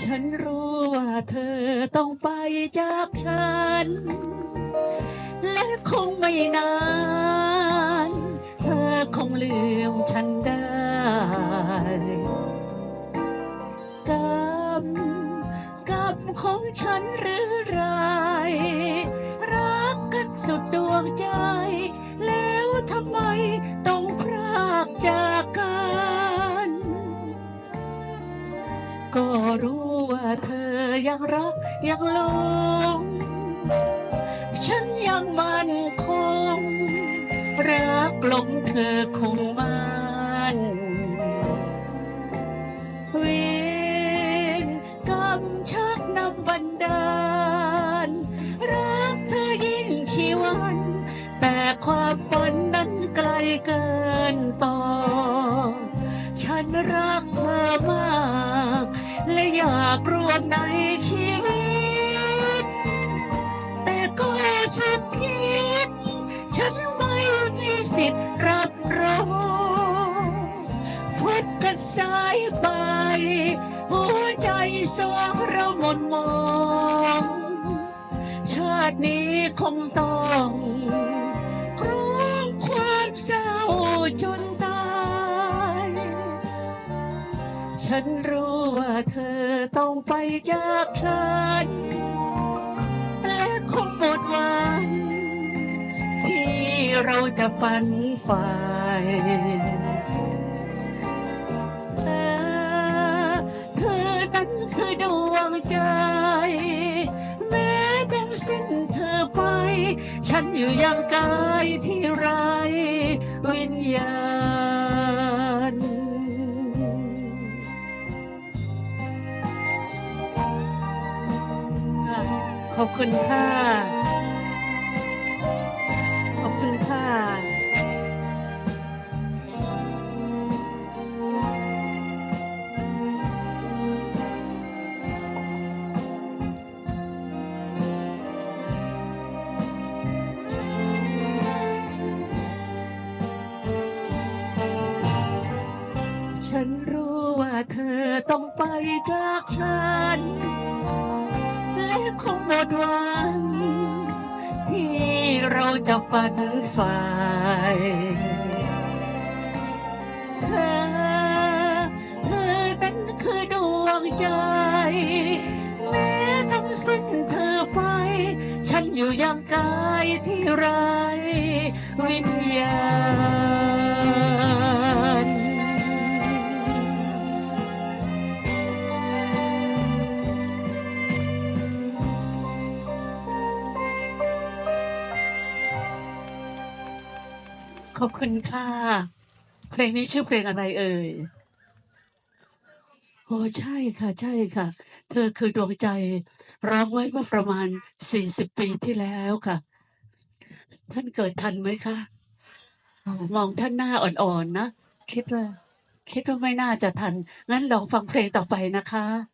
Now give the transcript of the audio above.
ฉันรู้ว่าเธอต้องไปจากฉัน และคงไม่นาน เธอคงลืมฉันได้กรรมกรรมของฉันหรือไร รักกันสุดดวงใจ แล้วทำไมต้อง ก็รู้ว่าเธอยังรักยังหลง ฉันยังมั่นคง รักหลงเธอคงมันเวรกรรมชักนำบันดาล รักเธอยิ่งชีวัน แต่ความฝันนั้นไกลเกินปอฉันรักเธอมาก อยากรวมในชีวิต แต่ก็สุดคิด ฉันไม่มีสิทธิ์รับรองฟุดกันสายไป หัวใจสองเราหมดมอง ชาตินี้คงต้อง ฉันรู้ว่าเธอต้องไปจากฉัน และคงหมดวัน ที่เราจะฝันฝ่ายเธอเธอนั้นคือดวงใจ แม้เป็นสิ้นเธอไป ฉันอยู่ยังกายที่ ขอบคุณค่ะ ขอบคุณค่ะฉันรู้ว่าเธอต้องไปจากฉัน คงหมดหวัง ที่เราจะฝันฝ่ายเธอเธอนั้นคือดวงใจ แม้ต้องสิ้นเธอไป ฉันอยู่ยังกายที่ไรวิญญาณ ขอบคุณค่ะ เพลงนี้ชื่อเพลงอะไรเอ่ยโอ้ใช่ค่ะ ใช่ค่ะ เธอคือดวงใจร้องไว้เมื่อประมาณสี่สิบปีที่แล้วค่ะ ท่านเกิดทันไหมคะมองท่านหน้าอ่อนๆนะ คิดว่า คิดว่าไม่น่าจะทัน งั้นลองฟังเพลงต่อไปนะคะ